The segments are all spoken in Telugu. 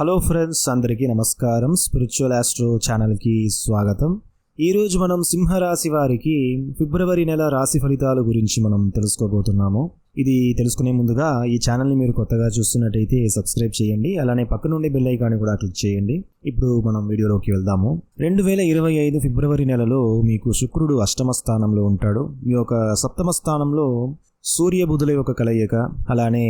హలో ఫ్రెండ్స్ అందరికీ నమస్కారం. స్పిరిచువల్ ఆస్ట్రో ఛానల్కి స్వాగతం. ఈరోజు మనం సింహరాశి వారికి ఫిబ్రవరి నెల రాశి ఫలితాల గురించి మనం తెలుసుకోబోతున్నాము. ఇది తెలుసుకునే ముందుగా ఈ ఛానల్ని మీరు కొత్తగా చూస్తున్నట్టయితే సబ్స్క్రైబ్ చేయండి. అలానే పక్క నుండి బెల్ ఐకాన్ని కూడా క్లిక్ చేయండి. ఇప్పుడు మనం వీడియోలోకి వెళ్దాము. రెండు వేల ఇరవై ఐదు ఫిబ్రవరి నెలలో మీకు శుక్రుడు అష్టమ స్థానంలో ఉంటాడు. మీ యొక్క సప్తమ స్థానంలో సూర్యబుధుల యొక్క కలయిక అలానే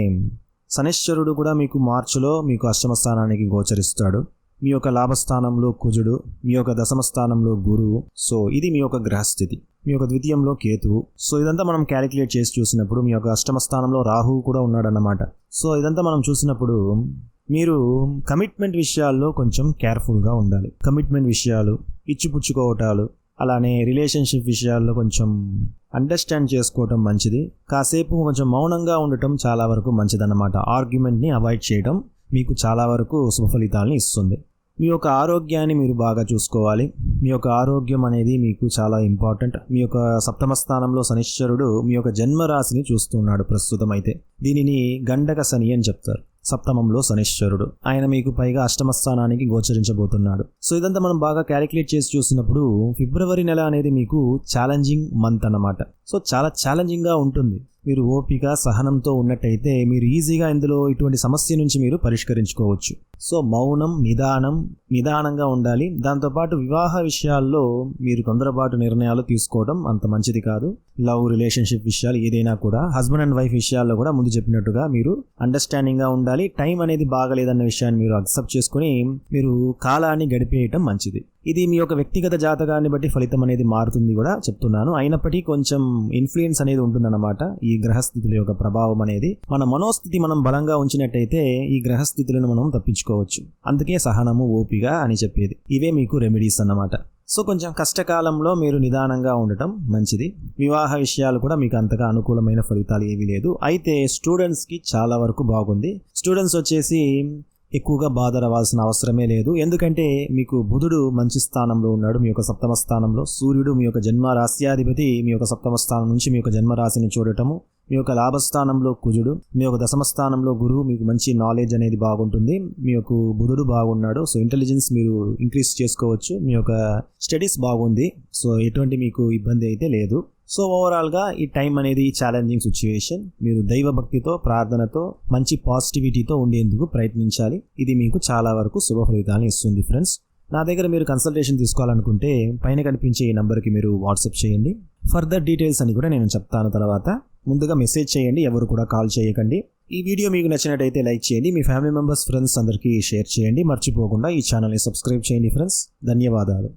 శనిశ్చరుడు కూడా మీకు మార్చిలో మీకు అష్టమ స్థానానికి గోచరిస్తాడు. మీ యొక్క లాభస్థానంలో కుజుడు మీ యొక్క దశమ స్థానంలో గురువు. సో ఇది మీ యొక్క గ్రహస్థితి. మీ యొక్క ద్వితీయంలో కేతువు. సో ఇదంతా మనం క్యాలిక్యులేట్ చేసి చూసినప్పుడు మీ యొక్క అష్టమ స్థానంలో రాహువు కూడా ఉన్నాడన్నమాట. సో ఇదంతా మనం చూసినప్పుడు మీరు కమిట్మెంట్ విషయాల్లో కొంచెం కేర్ఫుల్గా ఉండాలి. కమిట్మెంట్ విషయాలు ఇచ్చిపుచ్చుకోవటాలు అలానే రిలేషన్షిప్ విషయాల్లో కొంచెం అండర్స్టాండ్ చేసుకోవటం మంచిది. కాసేపు కొంచెం మౌనంగా ఉండటం చాలా వరకు మంచిదన్నమాట. ఆర్గ్యుమెంట్ని అవాయిడ్ చేయడం మీకు చాలా వరకు శుభ ఫలితాలని ఇస్తుంది. మీ యొక్క ఆరోగ్యాన్ని మీరు బాగా చూసుకోవాలి. మీ యొక్క ఆరోగ్యం అనేది మీకు చాలా ఇంపార్టెంట్ మీ యొక్క సప్తమ స్థానంలో శనిశ్వరుడు మీ యొక్క జన్మరాశిని చూస్తున్నాడు ప్రస్తుతం అయితే దీనిని గండక శని అని చెప్తారు. సప్తమంలో శనిశ్వరుడు ఆయన మీకు పైగా అష్టమ స్థానానికి గోచరించబోతున్నాడు. సో ఇదంతా మనం బాగా క్యాలిక్యులేట్ చేసి చూసినప్పుడు ఫిబ్రవరి నెల అనేది మీకు ఛాలెంజింగ్ మంత్ అన్నమాట. సో చాలా ఛాలెంజింగ్గా ఉంటుంది. మీరు ఓపిక సహనంతో ఉన్నట్టయితే మీరు ఈజీగా ఇందులో ఇటువంటి సమస్య నుంచి మీరు పరిష్కరించుకోవచ్చు. సో మౌనం నిదానం నిదానంగా ఉండాలి. దాంతోపాటు వివాహ విషయాల్లో మీరు తొందరపాటు నిర్ణయాలు తీసుకోవడం అంత మంచిది కాదు. లవ్ రిలేషన్షిప్ విషయాలు ఏదైనా కూడా హస్బెండ్ అండ్ వైఫ్ విషయాల్లో కూడా ముందు చెప్పినట్టుగా మీరు అండర్స్టాండింగ్గా ఉండాలి. టైం అనేది బాగలేదన్న విషయాన్ని మీరు అక్సెప్ట్ చేసుకుని మీరు కాలాన్ని గడిపేయటం మంచిది. ఇది మీ యొక్క వ్యక్తిగత జాతకాన్ని బట్టి ఫలితం అనేది మారుతుంది కూడా చెప్తున్నాను. అయినప్పటికీ కొంచెం ఇన్ఫ్లుయెన్స్ అనేది ఉంటుందన్నమాట ఈ గ్రహస్థితుల యొక్క ప్రభావం అనేది. మన మనోస్థితి మనం బలంగా ఉంచినట్టయితే ఈ గ్రహస్థితులను మనం తప్పించుకోవచ్చు. అందుకే సహనము ఓపిక అని చెప్పేది. ఇవే మీకు రెమెడీస్ అన్నమాట. సో కొంచెం కష్టకాలంలో మీరు నిదానంగా ఉండటం మంచిది. వివాహ విషయాలు కూడా మీకు అంతగా అనుకూలమైన ఫలితాలు ఏవీ లేదు. అయితే స్టూడెంట్స్కి చాలా వరకు బాగుంది. స్టూడెంట్స్ వచ్చేసి ఎక్కువగా బాధరవాల్సిన అవసరమే లేదు. ఎందుకంటే మీకు బుధుడు మంచి స్థానంలో ఉన్నాడు. మీ యొక్క సప్తమ స్థానంలో సూర్యుడు మీ యొక్క జన్మ రాశ్యాధిపతి మీ యొక్క సప్తమ స్థానం నుంచి మీ యొక్క జన్మరాశిని చూడటము మీ యొక్క లాభస్థానంలో కుజుడు మీ యొక్క దశమ స్థానంలో గురువు మీకు మంచి నాలెడ్జ్ అనేది బాగుంటుంది. మీ యొక్క బుధుడు బాగున్నాడు. సో ఇంటెలిజెన్స్ మీరు ఇంక్రీజ్ చేసుకోవచ్చు. మీ యొక్క స్టడీస్ బాగుంది. సో ఎటువంటి మీకు ఇబ్బంది అయితే లేదు. సో ఓవరాల్గా ఈ టైం అనేది ఛాలెంజింగ్ సిచ్యువేషన్ మీరు దైవభక్తితో ప్రార్థనతో మంచి పాజిటివిటీతో ఉండేందుకు ప్రయత్నించాలి. ఇది మీకు చాలా వరకు శుభ ఫలితాలను ఇస్తుంది ఫ్రెండ్స్ నా దగ్గర మీరు కన్సల్టేషన్ తీసుకోవాలనుకుంటే పైన కనిపించే ఈ నెంబర్కి మీరు వాట్సాప్ చేయండి. ఫర్దర్ డీటెయిల్స్ అని కూడా నేను చెప్తాను తర్వాత. ముందుగా మెసేజ్ చేయండి ఎవరు కూడా కాల్ చేయకండి. ఈ వీడియో మీకు నచ్చినట్టయితే లైక్ చేయండి మీ ఫ్యామిలీ మెంబర్స్ ఫ్రెండ్స్ అందరికీ షేర్ చేయండి. మర్చిపోకుండా ఈ ఛానల్ని సబ్స్క్రైబ్ చేయండి ఫ్రెండ్స్ ధన్యవాదాలు.